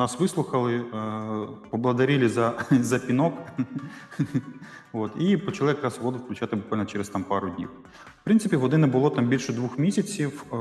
Нас вислухали, е, поблагодарили за, за пінок. От, і почали якраз воду включати буквально через там пару днів. Принципі, води не було там більше двох місяців е,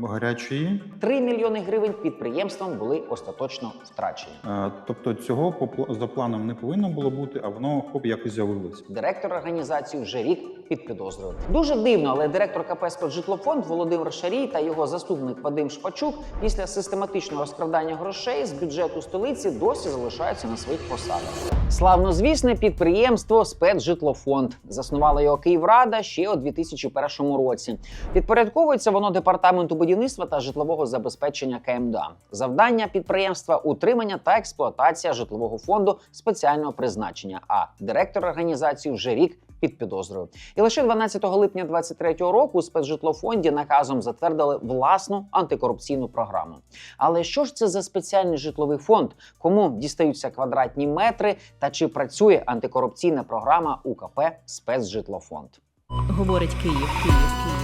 гарячої. 3 мільйони гривень підприємствам були остаточно втрачені. Е, тобто цього по за планом не повинно було бути, а воно хоп якось з'явилось. Директор організації вже рік під підозрою. Дуже дивно, але директор КП «Спецжитлофонд» Володимир Шарій та його заступник Вадим Шпачук після систематичного розкрадання грошей з бюджету столиці досі залишаються на своїх посадах. Славнозвісне підприємство «Спецжитлофонд» заснувала його Київрада ще у 2001 році. Підпорядковується воно департаменту будівництва та житлового забезпечення КМДА. Завдання підприємства утримання та експлуатація житлового фонду спеціального призначення. А директор організації вже рік під підозрою. І лише 12 липня 2023 року у спецжитлофонді наказом затвердили власну антикорупційну програму. Але що ж це за спеціальний житловий фонд? Кому дістаються квадратні метри та чи працює антикорупційна програма УКП Спецжитлофонд? Говорить Київ, Київ, Київ.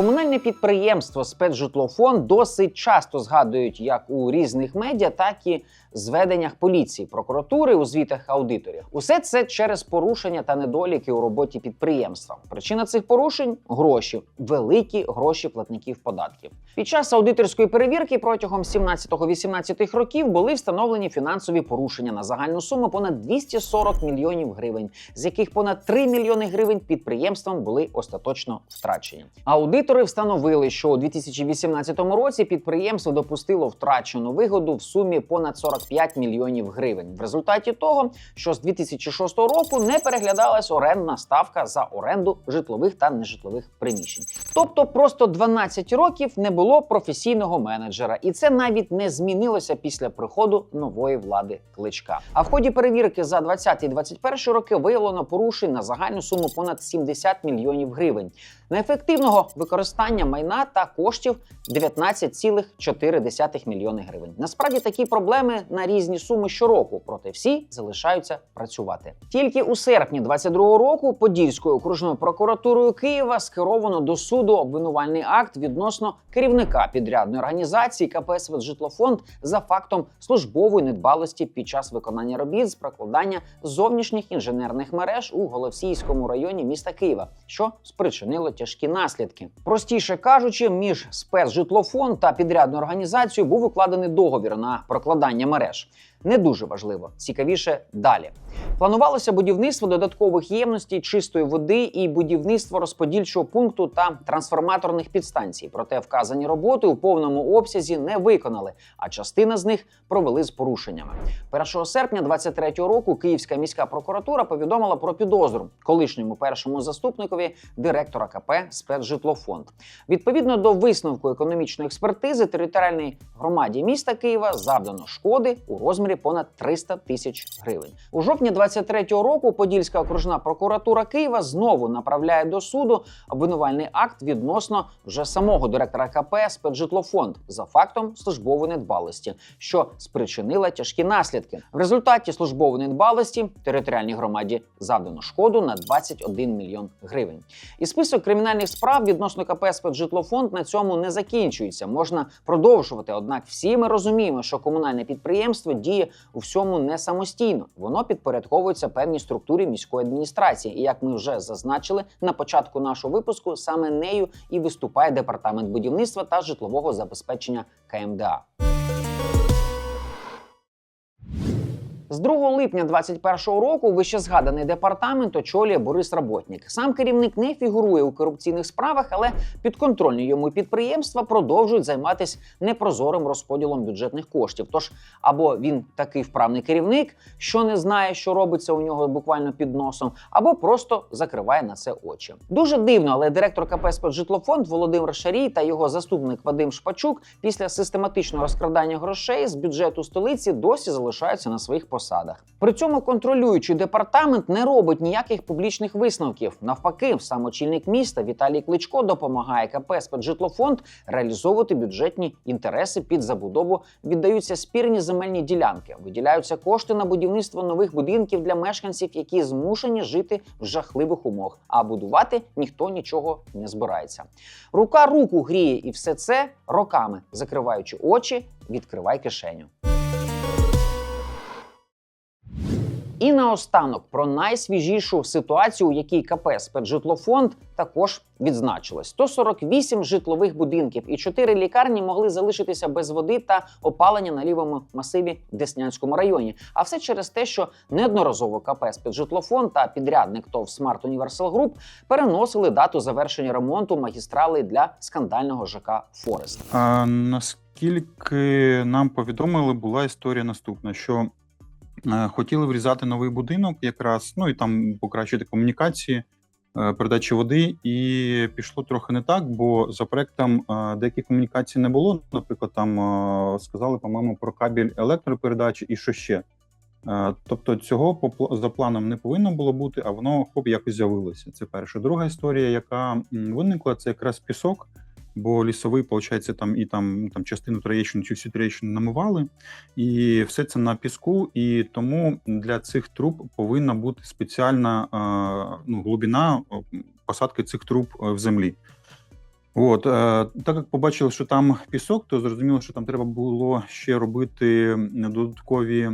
Комунальне підприємство спецжитлофонд досить часто згадують як у різних медіа, так і зведеннях поліції, прокуратури у звітах аудиторів. Усе це через порушення та недоліки у роботі підприємства. Причина цих порушень гроші, великі гроші платників податків. Під час аудиторської перевірки протягом 17-18 років були встановлені фінансові порушення на загальну суму понад 240 мільйонів гривень, з яких понад 3 мільйони гривень підприємством були остаточно втрачені. Аудитори встановили, що у 2018 році підприємство допустило втрачену вигоду в сумі понад 45 мільйонів гривень. В результаті того, що з 2006 року не переглядалась орендна ставка за оренду житлових та нежитлових приміщень. Тобто, просто 12 років не було професійного менеджера, і це навіть не змінилося після приходу нової влади кличка. А в ході перевірки за 20 і 21 роки виявлено порушень на загальну суму понад 70 мільйонів гривень. Неефективного використання майна та коштів 19,4 мільйони гривень. Насправді такі проблеми на різні суми щороку, проте всі залишаються працювати. Тільки у серпні 22 року Подільською окружною прокуратурою Києва скеровано до суду обвинувальний акт відносно керівника підрядної організації КП «Житлофонд» за фактом службової недбалості під час виконання робіт з прокладання зовнішніх інженерних мереж у Голосіївському районі міста Києва, що спричинило тяжкі наслідки. Простіше кажучи, між спецжитлофон та підрядною організацією був укладений договір на прокладання мереж. Не дуже важливо, цікавіше далі. Планувалося будівництво додаткових ємностей чистої води і будівництво розподільчого пункту та трансформаторних підстанцій. Проте вказані роботи у повному обсязі не виконали, а частина з них провели з порушеннями. 1 серпня 23 року Київська міська прокуратура повідомила про підозру колишньому першому заступникові директора КП «Спецжитлофонд». Відповідно до висновку економічної експертизи територіальній громаді міста Києва завдано шкоди у розмірі понад 300 тисяч гривень. У жовтні 23-го року Подільська окружна прокуратура Києва знову направляє до суду обвинувальний акт відносно вже самого директора КП «Спецжитлофонд» за фактом службової недбалості, що спричинила тяжкі наслідки. В результаті службової недбалості територіальній громаді завдано шкоду на 21 мільйон гривень. І список кримінальних справ відносно КП «Спецжитлофонд» на цьому не закінчується. Можна продовжувати. Однак всі ми розуміємо, що комунальне підприємство діє у всьому не самостійно. Воно підпорядковується певній структурі міської адміністрації. І як ми вже зазначили на початку нашого випуску, саме нею і виступає департамент будівництва та житлового забезпечення КМДА. З 2 липня 2021 року вищезгаданий департамент очолює Борис Работнік. Сам керівник не фігурує у корупційних справах, але підконтрольні йому підприємства продовжують займатися непрозорим розподілом бюджетних коштів. Тож або він такий вправний керівник, що не знає, що робиться у нього буквально під носом, або просто закриває на це очі. Дуже дивно, але директор КП «Спецжитлофонд» Володимир Шарій та його заступник Вадим Шпачук після систематичного розкрадання грошей з бюджету столиці досі залишаються на своїх посадах. Посадах. При цьому контролюючий департамент не робить ніяких публічних висновків. Навпаки, сам очільник міста Віталій Кличко допомагає КП «Спецжитлофонд» реалізовувати бюджетні інтереси під забудову. Віддаються спірні земельні ділянки, виділяються кошти на будівництво нових будинків для мешканців, які змушені жити в жахливих умовах. А будувати ніхто нічого не збирається. Рука руку гріє, і все це роками, закриваючи очі, відкривай кишеню. І наостанок про найсвіжішу ситуацію, у якій КП «Спецжитлофонд» також відзначилось. 148 житлових будинків і 4 лікарні могли залишитися без води та опалення на лівому масиві в Деснянському районі. А все через те, що неодноразово КП «Спецжитлофонд» та підрядник ТОВ Smart Universal Group переносили дату завершення ремонту магістралей для скандального ЖК Форест. А, наскільки нам повідомили, була історія наступна: що хотіли врізати новий будинок, якраз ну і там покращити комунікації, е, передачі води, і пішло трохи не так, бо за проектом е, деяких комунікацій не було. Наприклад, там е, сказали, по-моєму, про кабель електропередачі і що ще. Е, Тобто цього за планом не повинно було бути, а воно хоп якось з'явилося. Це перша. Друга історія, яка виникла, це якраз пісок бо лісовий, виходить, там і там, там частину Троєщини чи всю Троєщину намивали, і все це на піску. І тому для цих труб повинна бути спеціальна ну, глибина посадки цих труб е, в землі. От, е, так як побачили, що там пісок, то зрозуміло, що там треба було ще робити додаткові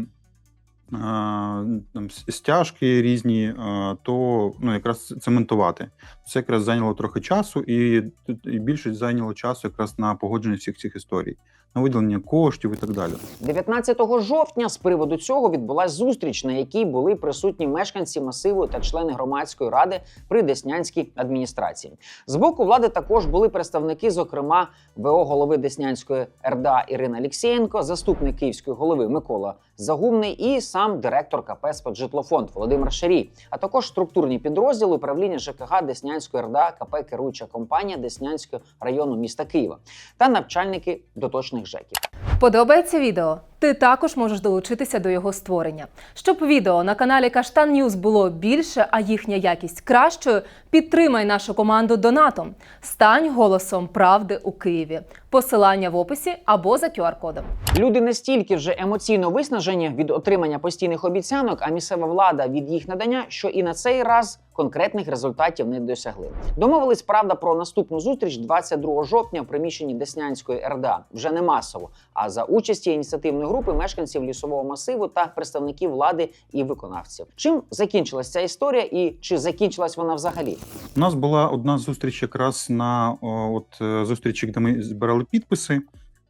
там, стяжки різні, то ну, якраз цементувати. Це якраз зайняло трохи часу, і, і більшість зайняло часу якраз на погодження всіх цих історій, на виділення коштів і так далі. 19 жовтня з приводу цього відбулася зустріч, на якій були присутні мешканці масиву та члени громадської ради при Деснянській адміністрації. З боку влади також були представники, зокрема ВО голови Деснянської РДА Ірина Алєксєєнко, заступник київської голови Микола Загумний і сам директор КП «Спецжитлофонд» Володимир Шарій, а також структурні підрозділи управління ЖКГ Деснянської РДА, КП керуюча компанія Деснянського району міста Києва та навчальники доточних ЖЕКів. Подобається відео? Ти також можеш долучитися до його створення. Щоб відео на каналі Каштан Ньюз було більше, а їхня якість кращою, підтримай нашу команду донатом. Стань голосом правди у Києві. Посилання в описі або за QR-кодом. Люди настільки вже емоційно виснажені від отримання постійних обіцянок, а місцева влада від їх надання, що і на цей раз конкретних результатів не досягли. Домовились правда про наступну зустріч 22 жовтня в приміщенні Деснянської РДА. Вже не масово, а за участі ініціативної групи мешканців лісового масиву та представників влади і виконавців. Чим закінчилась ця історія, і чи закінчилась вона взагалі? У нас була одна зустріч якраз на от е, зустрічі, де ми збирали підписи.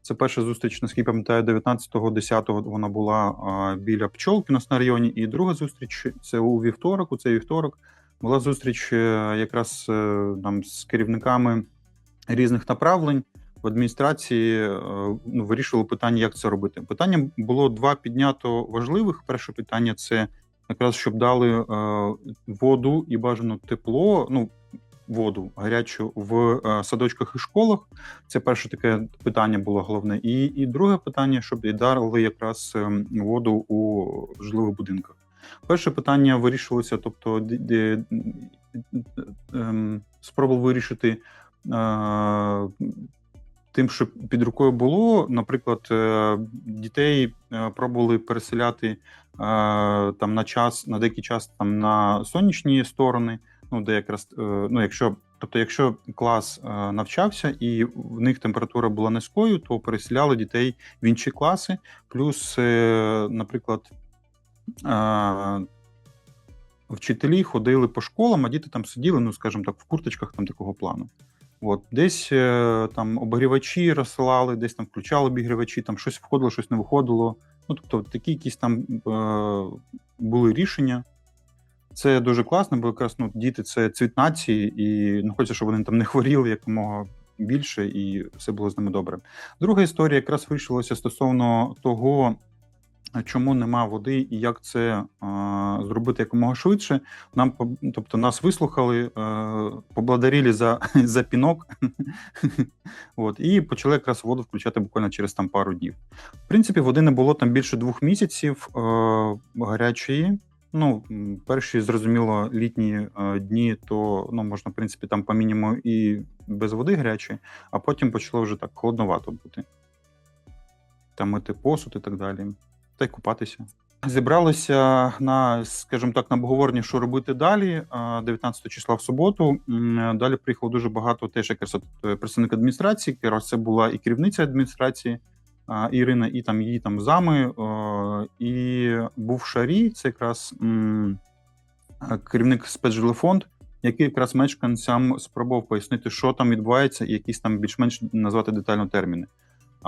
Це перша зустріч, наскільки пам'ятаю, 19-го, 10-го вона була а, біля пчолки нас на районі. І друга зустріч це у вівторок. У цей вівторок була зустріч е, якраз е, там з керівниками різних направлень в адміністрації. е, Ну, вирішували питання, як це робити. Питання було два піднято важливих. Перше питання це якраз щоб дали е, воду і бажано тепло. Ну воду гарячу в е, садочках і школах. Це перше таке питання було головне. І, і друге питання, щоб і дали якраз ем, воду у житлових будинках. Перше питання вирішувалося, тобто д- д- ем, спробував вирішити е, тим, що під рукою було. Наприклад, е, дітей е, пробували переселяти е, там на час, на деякий час там на сонячні сторони. Ну, де якраз ну, якщо, тобто, якщо клас навчався і в них температура була низькою, то переселяли дітей в інші класи. Плюс, наприклад, вчителі ходили по школам, а діти там сиділи, ну скажімо так, в курточках там такого плану. От десь е, там обігрівачі розсилали, десь там включали обігрівачі, там щось входило, щось не виходило. Ну тобто такі якісь там е, були рішення. Це дуже класно, бо якраз ну, діти це цвіт нації, і ну, хочеться, щоб вони там не хворіли якомога більше, і все було з ними добре. Друга історія якраз вирішилася стосовно того, чому нема води і як це зробити якомога швидше. Нам тобто нас вислухали, е, поблагодарили за, за пінок. От, і почали якраз воду включати буквально через там пару днів. В принципі, води не було там більше двох місяців е, гарячої. Ну, перші, зрозуміло, літні е, дні, то ну, можна, в принципі, там по мінімуму і без води гарячої, а потім почало вже так холодновато бути. Там мити посуд і так далі, та й купатися. Зібралися на, скажімо так, на обговорення, що робити далі. 19 числа в суботу. Далі приїхало дуже багато теж якраз е, представник адміністрації. Якраз це була і керівниця адміністрації Ірина, і там її там зами. І був Шарій, це якраз керівник спецжилфонд, який якраз мешканцям спробував пояснити, що там відбувається, і якісь там більш-менш назвати детально терміни.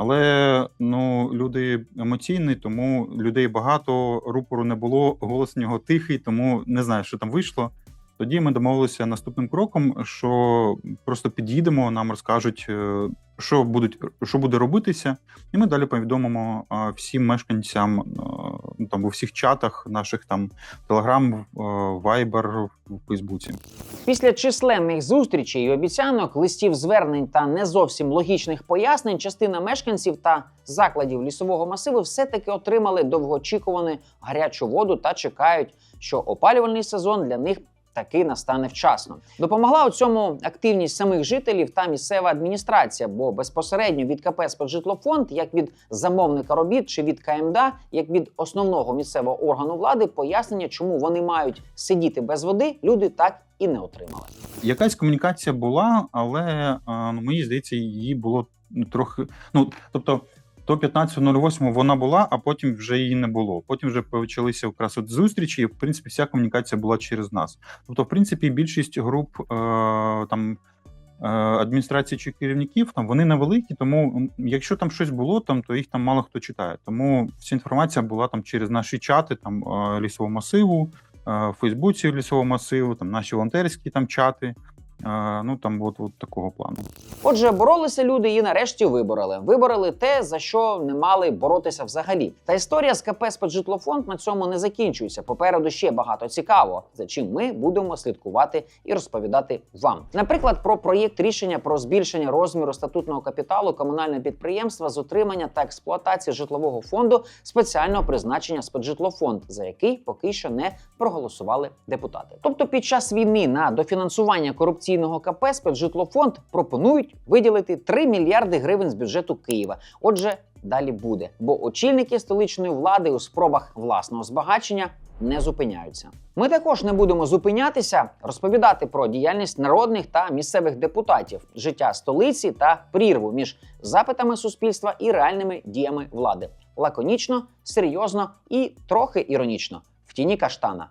Але ну, люди емоційні, тому людей багато, рупору не було, голос нього тихий, тому не знаю, що там вийшло. Тоді ми домовилися наступним кроком, що просто під'їдемо, нам розкажуть, е, що будуть, що буде робитися, і ми далі повідомимо всім мешканцям е, ну, там у всіх чатах наших там Telegram, Viber, в Фейсбуці. Після численних зустрічей і обіцянок, листів звернень та не зовсім логічних пояснень, частина мешканців та закладів лісового масиву все-таки отримали довгоочікувану гарячу воду та чекають, що опалювальний сезон для них таки настане вчасно. Допомогла у цьому активність самих жителів та місцева адміністрація, бо безпосередньо від КП «Спожитлофонд», як від замовника робіт чи від КМДА, як від основного місцевого органу влади, пояснення, чому вони мають сидіти без води, люди так і не отримали. Якась комунікація була, але ну, мені здається, її було трохи. Ну тобто, до 15.08 вона була, а потім вже її не було. Потім вже почалися якраз от зустрічі, і в принципі вся комунікація була через нас. Тобто, в принципі, більшість груп е, там. е, Адміністрації чи керівників там вони невеликі, тому якщо там щось було, там то їх там мало хто читає. Тому вся інформація була там через наші чати, там е, лісового масиву, е, в Фейсбуці лісового масиву, там наші волонтерські там чати. Ну там от, от такого плану. Отже, боролися люди і нарешті вибороли. Вибороли те, за що не мали боротися взагалі. Та історія з КП «Споджитлофонд» на цьому не закінчується. Попереду ще багато цікавого, за чим ми будемо слідкувати і розповідати вам. Наприклад, про проєкт рішення про збільшення розміру статутного капіталу комунального підприємства з отримання та експлуатації житлового фонду спеціального призначення «Споджитлофонд», за який поки що не проголосували депутати. Тобто, під час війни на дофінансування корупційного КП «Спецжитлофонд» пропонують виділити 3 мільярди гривень з бюджету Києва. Отже, далі буде, бо очільники столичної влади у спробах власного збагачення не зупиняються. Ми також не будемо зупинятися, розповідати про діяльність народних та місцевих депутатів, життя столиці та прірву між запитами суспільства і реальними діями влади. Лаконічно, серйозно і трохи іронічно в тіні каштана.